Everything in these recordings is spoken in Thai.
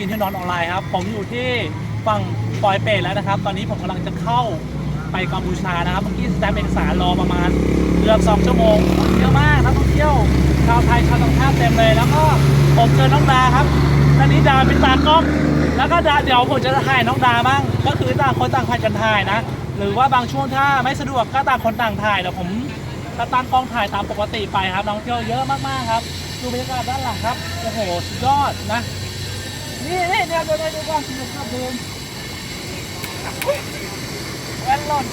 กินที่นอนออนไลน์ครับ ผมอยู่ที่ฝั่งปอยเปตแล้วนะครับ ตอนนี้ผมกำลังจะเข้าไปกัมพูชานะครับ เมื่อกี้สแตมป์เอกสารรอประมาณเกือบสองชั่วโมงคนเยอะมากนักท่องเที่ยวชาวไทยชาวต่างชาติเต็มเลย แล้วก็ผมเจอน้องดาครับตอนนี้ดาเป็นตากล้องแล้วก็ดาเดี๋ยวผมจะถ่ายน้องดาบ้างก็คือต่างคนต่างผัดกันถ่ายนะ หรือว่าบางช่วงถ้าไม่สะดวกก็ต่างคนต่างถ่ายเดี๋ยวผมก็ตั้งกล้องถ่ายตามปกติไปครับนักท่องเที่ยวเยอะมากๆครับดูบรรยากาศด้านหลังครับโอ้โหสุดยอดนะ นี่นี่เดี๋ยวเดี๋ยวเดี๋ยวก่อนดูภาพเดิมแว่นหล่น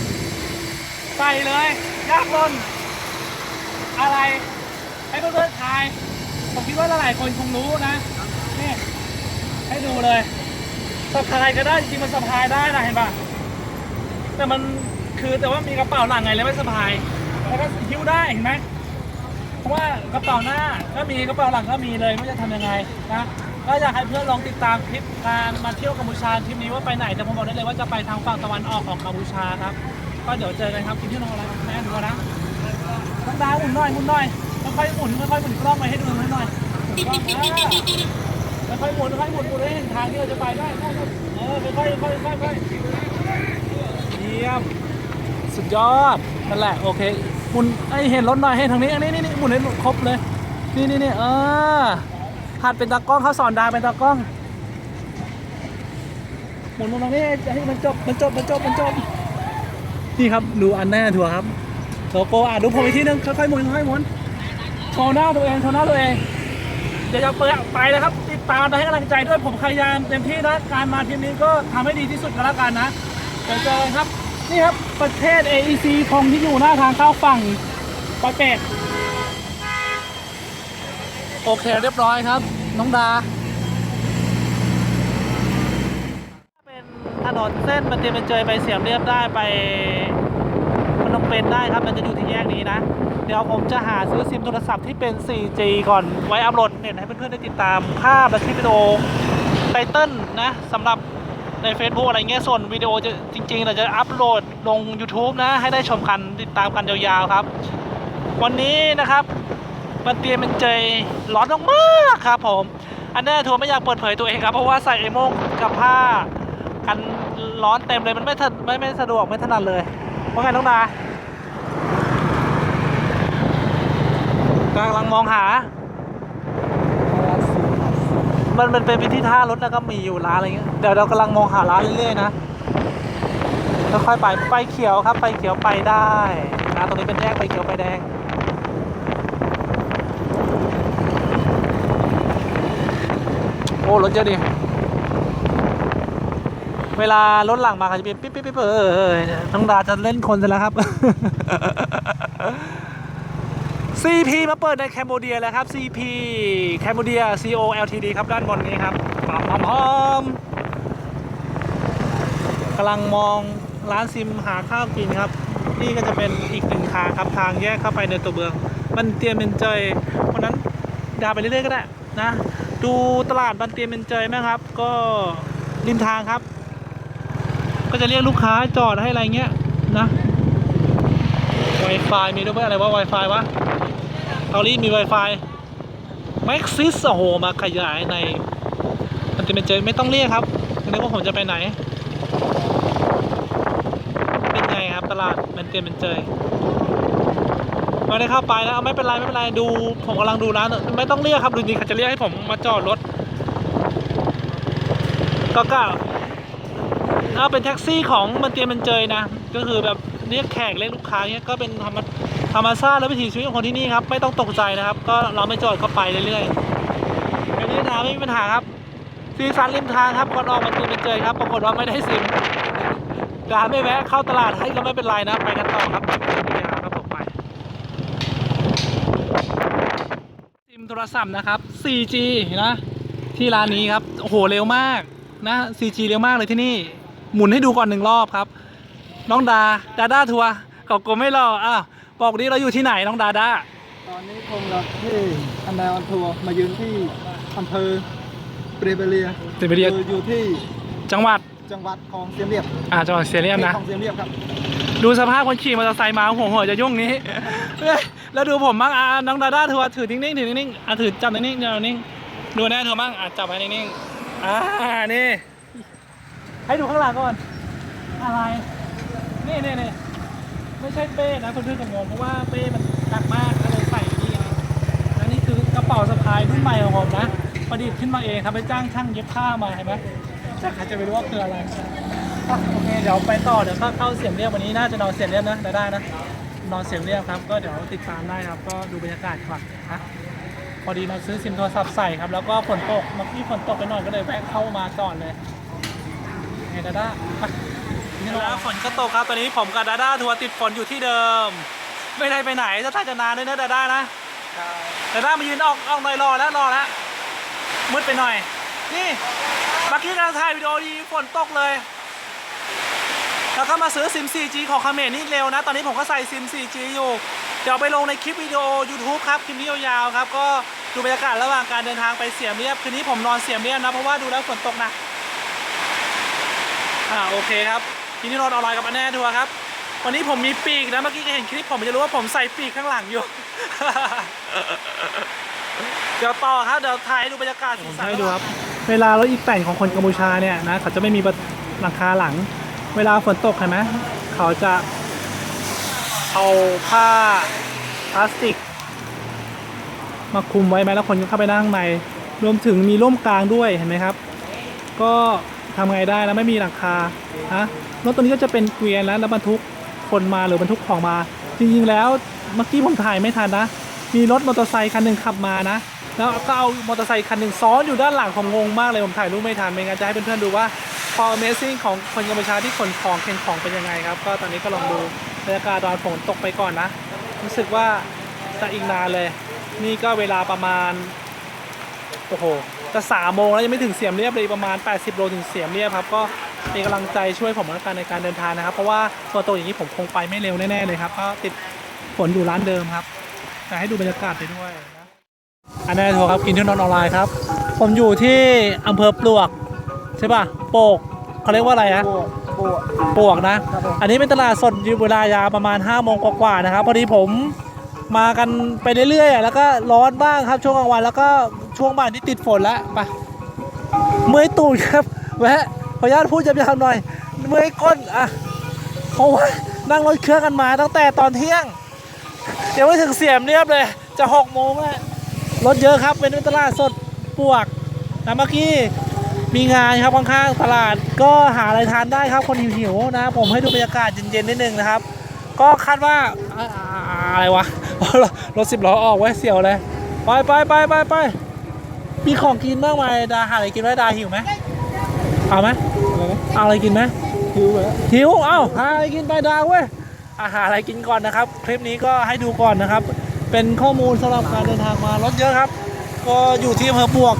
ใส่เลยยากหล่นอะไรให้เพื่อนๆทาย ผมคิดว่าหลายๆคนคงรู้นะ นี่ ให้ดูเลยสะพายก็ได้จริงมันสะพายได้นะเห็นปะแต่มันคือแต่ว่ามีกระเป๋าหลังไงเลยไม่สะพาย แล้วก็หิ้วได้เห็นไหมเพราะว่ากระเป๋าหน้าก็มีกระเป๋าหลังก็มีเลยไม่จะทำยังไงนะ ก็อยากให้เพื่อนลองติดตามคลิปการมาเที่ยวกัมพูชาทริปนี้ว่าไปไหนแต่ผมบอกได้เลยว่าจะไปทางฝั่งตะวันออกของกัมพูชาครับ ก็เดี๋ยวเจอกันครับคลิปที่น้องอะไรแม่ดูนะน้องดาวหมุนหน่อยหมุนหน่อยค่อยๆหมุนค่อยๆหมุนกล้องมาให้ดูหน่อยหนกล้องอ่าค่อยๆหมุนค่อยๆหมุนหมุนให้เห็นทางที่เราจะไปได้เออค่อยๆค่อยๆค่อยๆเยี่ยมสุดยอดนั่นแหละโอเคหมุนไอเห็นรถหน่อยให้ทางนี้อันนี้นี่นี่หมุนให้ครบเลย นี่นี่นี่เออ หัดเป็นตากล้องเขาสอนดาเป็นตากล้อง หมุนตรงนี้ให้มันจบมันจบมันจบมันจบนี่ครับดูอันแน่ทัวครับโลโก้อะดูผมอีกทีนึงค่อยๆหมุนค่อยๆหมุนโชว์หน้าตัวเองโชว์หน้าตัวเองเดี๋ยวจะเปิดไปแล้วครับ ติดตามและให้กำลังใจด้วยผมพยายามเต็มที่นะการมาทีมนี้ก็ทำให้ดีที่สุดก็แล้วกันนะเดี๋ยวเจอครับนี่ครับประเทศ AEC ธงที่อยู่หน้าทางเข้าฝั่งปอยเป็ดโอเคเรียบร้อยครับ น้องดา เป็นถนนเส้นมันเตรียมเป็นเจยไปเสียมเรียบได้ไปมันต้องเป็นได้ครับมันจะอยู่ที่แยกนี้นะ เดี๋ยวผมจะหาซื้อซิมโทรศัพท์ที่เป็น 4G ก่อนไว้อัพโหลดเน็ตให้เพื่อนๆได้ติดตามภาพและคลิปวิดีโอไตเติ้ลนะสำหรับใน Facebook อะไรเงี้ยส่วนวิดีโอจะจริงๆ เราจะอัพโหลดลง YouTube นะ ให้ได้ชมกันติดตามกันยาวๆครับ วันนี้นะครับ มันเตรียมเป็นเจยร้อนมากๆครับผมอันนี้ทัวร์ไม่อยากเปิดเผยตัวเองครับเพราะว่าใส่ไอ้โม่งกับผ้ากันร้อนเต็มเลยมันไม่ถนไม่ไม่สะดวกไม่ถนัดเลยว่าไงน้องดากำลังมองหา มันมันเป็นพิธีท่ารถแล้วก็มีอยู่ร้านอะไรเงี้ย เดี๋ยวเรากำลังมองหาร้านเรื่อยๆนะแล้วค่อยไปไฟเขียวครับไฟเขียวไปได้นะตรงนี้เป็นแยกไฟเขียวไฟแดง อ้รถเยอะดิเวลารถหลังมาเขาจะเป็นปิ๊บปิ๊บปิ๊บเออเออน้องดาจะเล่นคนซะแล้วครับ CP มาเปิดในแคมโบเดียแล้วครับ CP แคมโบเดีย CO LTD ครับด้านบนนี้ครับพร้อมพร้อมกำลังมองร้านซิมหาข้าวกินครับ นี่ก็จะเป็นอีกหนึ่งทางครับทางแยกเข้าไปในตัวเมือง มันเตรียมเป็นเจยเพราะฉะนั้นดาไปเรื่อยๆก็ได้นะ ดูตลาดบันเตียมเป็นเจยไหมครับ ก็ริมทางครับ ก็จะเรียกลูกค้าจอดให้อะไรเงี้ยนะ Wi-Fi มีด้วยไหมอะไรว่า Wi-Fi วะเกาหลีมี Wi-Fi Maxis โอ้โห มาขยายในมันจะเป็นเจอไม่ต้องเรียกครับนึกว่าผมจะไปไหน เป็นไงครับตลาดมันเตรียมเป็นเจย ไม่ได้เข้าไปนะเอาไม่เป็นไรไม่เป็นไรดู ผมกำลังดูร้านไม่ต้องเรียกครับดูดีเขาจะเรียกให้ผมมาจอดรถก็กล้าเอาเป็นแท็กซี่ของมันเตรียมเป็นเจยนะ ก็คือแบบเรียกแขกเรียกลูกค้าเนี้ยก็เป็นธรรมธรรมชาติและวิถีชีวิตของคนที่นี่ครับ ไม่ต้องตกใจนะครับ ก็เราไม่จอดก็ไปเรื่อยๆไม่มีปัญหาไม่มีปัญหาครับซีซันริมทางครับก่อนออกมันเตรียมเป็นเจยครับปรากฏว่าไม่ได้ซิมร้านไม่แวะเข้าตลาดให้ก็ไม่เป็นไรนะไปกันต่อครับนี่ครับผมไป ซิมโท รศัพท์นะครับ 4G นะ ที่ร้านนี้ครับ โอ้โห เร็วมากนะ 4G เร็วมากเลยที่นี่ หมุนให้ดูก่อนหนึ่งรอบครับ น้องดา ดาด้าทัวร์เกาะกลมไม่รอ อ้าว บอกดิเราอยู่ที่ไหนน้องดาด้า ตอนนี้ผมกับที่อันดาออนทัวร์มายืนที่อำเภอเปรเบเรียเดี๋ยวไปเรียนคืออยู่ที่จังหวัด จังหวัดคลองเสียมเรียบอ่าจังหวัดเซียเรียมนะ คลองเสียมเรียบครับ ดูสภาพคนขี่มอเตอร์ไซค์มาหัวหัวจะยุ่งนี้เอ้ย แล้วดูผมบ้างอะน้องดาด้าทัวร์ถือนิ่งๆถือนิ่งๆอะถือจับนิ่งๆเดี๋ยวนิ่งดูแน่ทัวร์บ้างอะจับไว้นิ่งๆอ่านี่ ให้ดูข้างหลังก่อน อะไร นี่นี่นี่ไม่ใช่เป้นะเพื่อนกับงงเพราะว่าเป้มันหนักมากก็เลยใส่นี่นะอันนี้คือกระเป๋าสะพายรุ่นใหม่ของผมนะประดิษฐ์ขึ้นมาเองครับไปจ้างช่างเย็บผ้ามาเห็นไหมจะใครจะไปรู้ว่าคืออะไรโอเคเดี๋ยวไปต่อเดี๋ยวถ้าเข้าเสียงเรียบวันนี้น่าจะนอนเสียงเรียบนะด้ได้นะ นอนเสียงเรียบครับ ก็เดี๋ยวติดตามได้ครับ ก็ดูบรรยากาศก่อนนะพอดีเราซื้อซิมโทรศัพท์ใส่ครับ แล้วก็ฝนตกเมื่อกี้ฝนตกไปหน่อยก็เลยแวะเข้ามาก่อนเลยเฮ้ยดาด้าไปนี่นะฝนก็ตกครับ ตอนนี้ผมกับดาด้าทัวร์ติดฝนอยู่ที่เดิม ไม่ได้ไปไหนจะท่าจะนานด้วยนะดาด้านะดาด้ามายืนออกออกหน่อยรอแล้วรอแล้วมืดไปหน่อย นี่เมื่อกี้กำลังถ่ายวิดีโอดีฝนตกเลย แล้วก็มาซื้อซิม 4G ของเขมนี่เร็วนะ ตอนนี้ผมก็ใส่ซิม 4G อยู่ เดี๋ยวไปลงในคลิปวิดีโอ YouTube ครับ คลิปนี้ยาวๆครับ ก็ดูบรรยากาศระหว่างการเดินทางไปเสียมเรียบ คืนนี้ผมนอนเสียมเรียบนะ เพราะว่าดูแล้วฝนตกหนะอ่าโอเคครับทีนี้นอนออนไลน์กับอันแน่ทัวร์ครับ วันนี้ผมมีปีกนะ เมื่อกี้ก็เห็นคลิปผมจะรู้ว่าผมใส่ปีกข้างหลังอยู่ เดี๋ยวต่อครับ เดี๋ยวถ่ายดูบรรยากาศผมให้ดูครับ เวลารถอีกแต่งของคนกัมพูชาเนี่ยนะเขาจะไม่มีหลังคาหลัง เวลาฝนตกเห็นไหมเขาจะเอาผ้าพลาสติก มาคุมไว้ไหมแล้วคนก็เข้าไปนั่งใน รวมถึงมีร่มกลางด้วยเห็นไหมครับ ก็ทำไงได้แล้วไม่มีหลังคาฮะรถตัวนี้ก็จะเป็นเกวียนแล้วแล้วบรรทุกคนมาหรือบรรทุกของมา จริงๆแล้วเมื่อกี้ผมถ่ายไม่ทันนะ มีรถมอเตอร์ไซค์คันหนึ่งขับมานะ แล้วก็เอามอเตอร์ไซค์คันหนึ่งซ้อนอยู่ด้านหลังผมงงมากเลยผมถ่ายรูปไม่ทันไม่งั้นจะให้เพื่อนๆดูว่า ความ Amazing ของคนกัมพูชาที่ขนของเข็นของเป็นยังไงครับ ก็ตอนนี้ก็ลองดูบรรยากาศตอนฝนตกไปก่อนนะ รู้สึกว่าจะอีกนานเลย นี่ก็เวลาประมาณ โอ้โหจะสามโมงแล้วยังไม่ถึงเสียมเรียบเลยประมาณ 80 โลถึงเสียมเรียบครับ ก็เป็นกำลังใจช่วยผมแล้วกันในการเดินทางนะครับ เพราะว่าตัวโตอย่างนี้ผมคงไปไม่เร็วแน่ๆเลยครับ ก็ติดฝนอยู่ร้านเดิมครับ แต่ให้ดูบรรยากาศไปด้วยนะอันนี้ทัวร์ครับกินที่นอนออนไลน์ครับ ผมอยู่ที่อำเภอปลวก ใช่ป่ะโปกเขาเรียกว่าอะไรฮะปวดปวดปวกนะ ครับผม อันนี้เป็นตลาดสดอยู่เวลายาวประมาณ5โมงกว่าๆนะครับ พอดีผมมากันไปเรื่อยๆอะแล้วก็ร้อนบ้างครับช่วงกลางวันแล้วก็ช่วงบ่ายที่ติดฝนแล้วไปเมื่อยตูดครับแวะขออนุญาตพูดยาวๆหน่อย เมื่อยก้นอะเพราะว่านั่งรถเครื่องกันมาตั้งแต่ตอนเที่ยงยังไม่ถึงเสียมเรียบเลย จะหกโมงแล้วรถเยอะครับเป็นตลาดสดปวกนะเมื่อกี้ มีงานครับข้างๆตลาดก็หาอะไรทานได้ครับคนหิวๆนะผมให้ดูบรรยากาศเย็นๆนิดนึงนะครับ ก็คาดว่าอ่าอะไรวะรถสิบล้อออกไว้เสียวเลยไปไปไปไปไปมีของกินบ้างไหมดาหาอะไรกินไหมดาหิวไหมเอาไหมอะไรนะเอาอะไรกินไหมคิวไปแล้วหิวเอ้าหาอะไรกินไปดาเว้ยอาหารอะไรกินก่อนนะครับ คลิปนี้ก็ให้ดูก่อนนะครับ เป็นข้อมูลสำหรับการเดินทางมารถเยอะครับ ก็อยู่ที่อำเภอปวก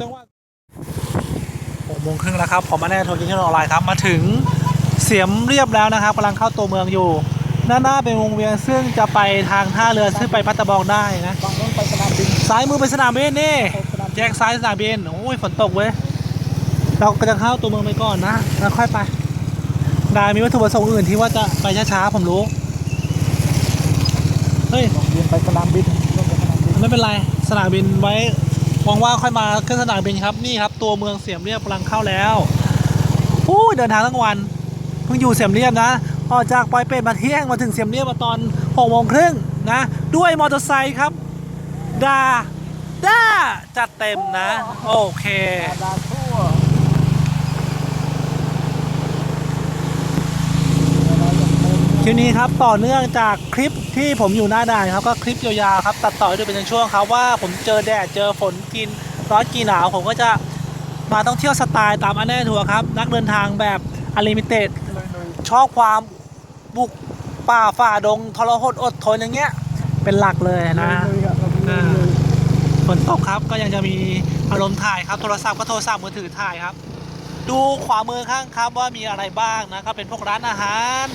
จังหวัดหก โมงครึ่งแล้วครับผมมาแน่โทรยิงที่ออนไลน์ครับ มาถึงเสียมเรียบแล้วนะครับกำลังเข้าตัวเมืองอยู่หน้าหน้าเป็นวงเวียนซึ่งจะไปทางท่าเรือซึ่งไปพัตตะบองได้นะบางต้นไปสนามบินซ้ายมือไปสนามบินนี่ไปสนามบินแยกซ้ายสนามบินโอ้ยฝนตกเว้ยเราก็จะเข้าตัวเมืองไปก่อนนะแล้วค่อยไปได้มีวัตถุประสงค์อื่นที่ว่าจะไปช้าๆผมรู้เฮ้ยเรียนไปสนามบินลงไปสนามบินไม่เป็นไรสนามบินไว้ หวังว่าค่อยมาขึ้นสนามบินครับนี่ครับ ตัวเมืองเสียมเรียบกำลังเข้าแล้วอู้เดินทางทั้งวันเพิ่งอยู่เสียมเรียบนะออกจากปอยเป็ดมาเที่ยงมาถึงเสียมเรียบมาตอนหกโมงครึ่งนะ ด้วยมอเตอร์ไซค์ครับดาดาจัดเต็มนะ โอเคอาดาทั่วคลิปนี้ครับต่อเนื่องจากคลิป ที่ผมอยู่หน้าด่านครับก็คลิปยาวๆครับตัดต่อให้ดูเป็นช่วงๆครับว่าผมเจอแดดเจอฝนกินร้อนกินหนาวผมก็จะมาต้องเที่ยวสไตล์ตามอันแน่ทัวร์ครับนักเดินทางแบบอลิมิเต็ดชอบความบุกป่าฝ่าดงทรหดอดทนอย่างเงี้ยเป็นหลักเลยนะฝนตกครับก็ยังจะมีอารมณ์ถ่ายครับโทรศัพท์ก็โทรศัพท์มือถือถ่ายครับ ดูขวามือข้างครับว่ามีอะไรบ้างนะก็เป็นพวกร้านอาหาร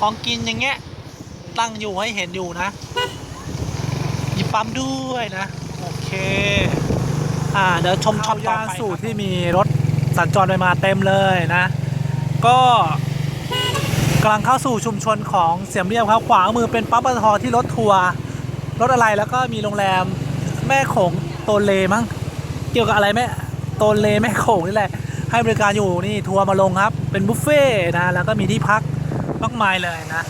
ของกินอย่างเงี้ย ตั้งอยู่ให้เห็นอยู่นะมีปั๊มด้วยนะ โอเค อ่า เดี๋ยวชมชมย่านสู่ที่มีรถสัญจรไปมาเต็มเลยนะ ก็กำลังเข้าสู่ชุมชนของเสียมเรียบครับ ขวามือเป็นปั๊มปตทที่รถทัวร์รถอะไรแล้วก็มีโรงแรมแม่โขงโตเลมั้งเกี่ยวกับอะไรแม่โตนเลแม่โขงนี่แหละ ให้บริการอยู่นี่ทัวร์มาลงครับ เป็นบุฟเฟ่ต์นะแล้วก็มีที่พักมากมายเลยนะ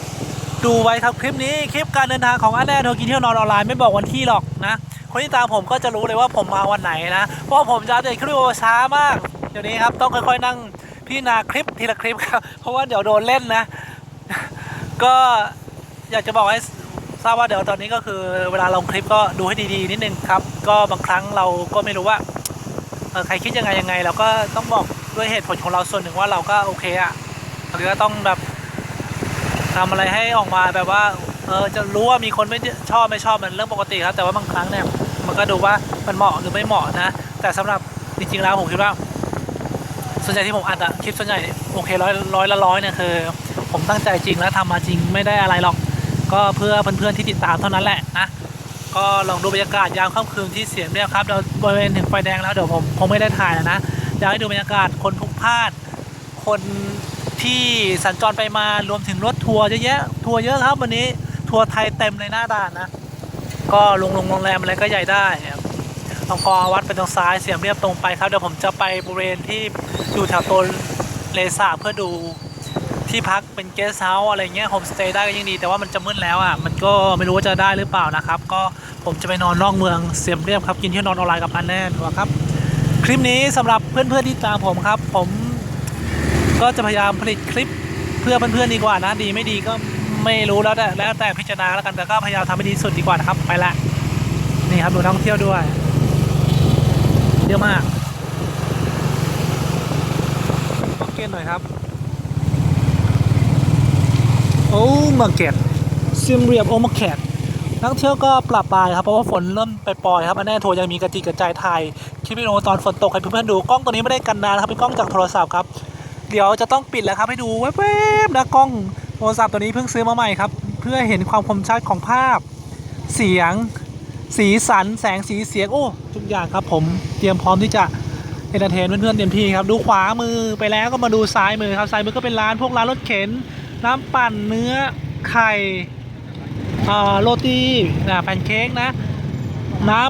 ดูไว้ครับคลิปนี้คลิปการเดินทางของอันแน่โทรกินเที่ยวนอนออนไลน์ไม่บอกวันที่หรอกนะคนที่ตามผมก็จะรู้เลยว่าผมมาวันไหนนะเพราะผมจะอัปเดตคลิปช้ามากเดี๋ยวนี้ครับต้องค่อยๆนั่งพี่นาคลิปทีละคลิปครับเพราะว่าเดี๋ยวโดนเล่นนะ ก็อยากจะบอกให้ทราบว่าเดี๋ยวตอนนี้ก็คือเวลาลงคลิปก็ดูให้ดีๆนิดนึงครับ ก็บางครั้งเราก็ไม่รู้ว่าใครคิดยังไงยังไงเราก็ต้องบอกด้วยเหตุผลของเราส่วนหนึ่งว่าเราก็โอเคอะหรือว่าต้องแบบ ทำอะไรให้ออกมาแบบว่าเออจะรู้ว่ามีคนไม่ชอบไม่ชอบมันเรื่องปกติครับ แต่ว่าบางครั้งเนี่ยมันก็ดูว่ามันเหมาะหรือไม่เหมาะนะ แต่สำหรับจริงๆแล้วผมคิดว่า ส่วนใหญ่ที่ผมอัดอะคลิปส่วนใหญ่โอเคร้อยร้อยละร้อยเนี่ยคือ ผมตั้งใจจริงแล้วทำมาจริงไม่ได้อะไรหรอก ก็เพื่อเพื่อนๆที่ติดตามเท่านั้นแหละนะก็ลองดูบรรยากาศยามค่ำคืนที่เสียงเนี่ยครับเราบริเวณถึงไฟแดงแล้วเดี๋ยวผมคงไม่ได้ถ่ายแล้วนะอยากให้ดูบรรยากาศคนพลุกพล่านคน ที่สัญจรไปมารวมถึงรถทัวร์เยอะแยะทัวร์เยอะครับวันนี้ทัวร์ไทยเต็มเลยหน้าด่านนะ ก็โรงโรงโรงแรมอะไรก็ใหญ่ได้ครับตองกอวัดไปตรงซ้ายเสียมเรียบตรงไปครับเดี๋ยวผมจะไปบริเวณที่อยู่แถวโตนเลสาเพื่อดูที่พักเป็นเกสต์เฮาส์อะไรเงี้ยโฮมสเตย์ได้ก็ยิ่งดีแต่ว่ามันจะมืดแล้วอะมันก็ไม่รู้ว่าจะได้หรือเปล่านะครับ ก็ผมจะไปนอนนอกเมืองเสียมเรียบครับกินที่นอนออนไลน์กับอันแน่นครับ คลิปนี้สำหรับเพื่อนๆที่ตามผมครับ ผม ก็จะพยายามผลิตคลิปเพื่อเพื่อนๆดีกว่านะดีไม่ดีก็ไม่รู้แล้วแต่แล้วแต่พิจารณาแล้วกันแต่ก็พยายามทำให้ดีสุดดีกว่านะครับไปละนี่ครับดูนักท่องเที่ยวด้วยเยอะมากมาเก็ตหน่อยครับ โอ้มาเก็ตซิมเรียบโอมาเก็ตนักเที่ยวก็ปรับปลายครับเพราะว่าฝนเริ่มไปปล่อยครับอันแน่โทรยังมีกระจิกกระจายถ่ายคลิปวิดีโอตอนฝนตกให้เพื่อนๆดูกล้องตัวนี้ไม่ได้กันนานครับเป็นกล้องจากโทรศัพท์ครับ เดี๋ยวจะต้องปิดแล้วครับให้ดูแวบๆนะกล้องโทรศัพท์ตัวนี้เพิ่งซื้อมาใหม่ครับ เพื่อเห็นความคมชัดของภาพ เสียง สีสัน แสงสีเสียงโอ้ทุกอย่างครับผมเตรียมพร้อมที่จะเอนเตอร์เทนเพื่อนๆเต็มที่ครับ ดูขวามือไปแล้วก็มาดูซ้ายมือครับซ้ายมือก็เป็นร้านพวกร้านรถเข็น น้ำปั่นเนื้อไข่อ่าโรตีนะแพนเค้กนะ น้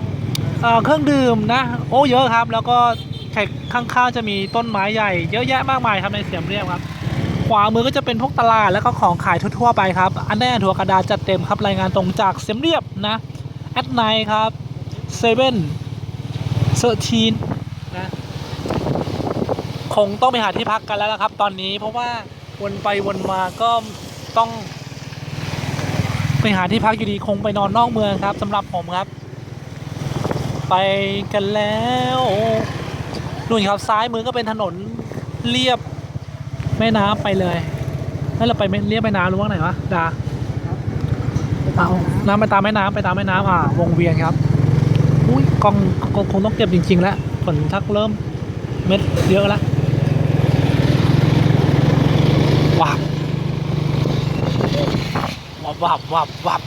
ำอ่อเครื่องดื่มนะ โอ้เยอะครับ แล้วก็ แขกข้างๆจะมีต้นไม้ใหญ่เยอะแยะมากมายครับในเสียมเรียบครับ ขวามือก็จะเป็นพวกตลาดแล้วก็ของขายทั่วๆไปครับอันแน่ถั่วกระดาษจัดเต็มครับรายงานตรงจากเสียมเรียบนะแอดไนครับเซเว่นเซอร์ทีนนะคงต้องไปหาที่พักกันแล้วละครับ ตอนนี้เพราะว่าวนไปวนมาก็ต้องไปหาที่พักอยู่ดีคงไปนอนนอกเมืองครับสำหรับผมครับ ไปกันแล้ว นู่นครับซ้ายมือก็เป็นถนนเรียบแม่น้ำไปเลยแล้วเราไปไม่เรียบแม่น้ำหรือว่าไหนวะดาเอาน้ำไปตามแม่น้ำไปตามแม่น้ำอ่าวงเวียนครับอุ้ยกล้องกล้องคงต้องเก็บจริง ๆ แล้วฝนทักเริ่มเม็ดเยอะแล้ววับวับวับวับวับ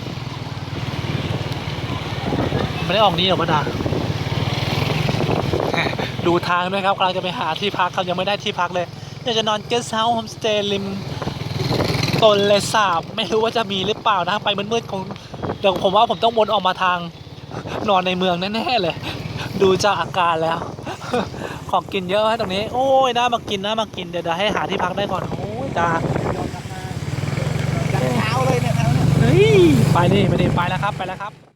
ไม่ได้ออกนี้หรอปะดา ดูทางด้วยครับกำลังจะไปหาที่พักครับยังไม่ได้ที่พักเลยอยากจะนอนเกสต์เฮาส์โฮมสเตย์ริมต้นเลสาบไม่รู้ว่าจะมีหรือเปล่านะไปมืดๆคงเดี๋ยวผมว่าผมต้องวนออกมาทางนอนในเมืองแน่ๆเลย ดูจากอาการแล้ว ของกินเยอะไหมตรงนี้ โอ้ยน่ามากินน่ามากินเดี๋ยวเดี๋ยวให้หาที่พักได้ก่อนโอ้ยจ้ายันเช้าเลยเนี่ยแถวเนี่ยเฮ้ยไปนี่ไปนี่ไปแล้วครับไปแล้วครับ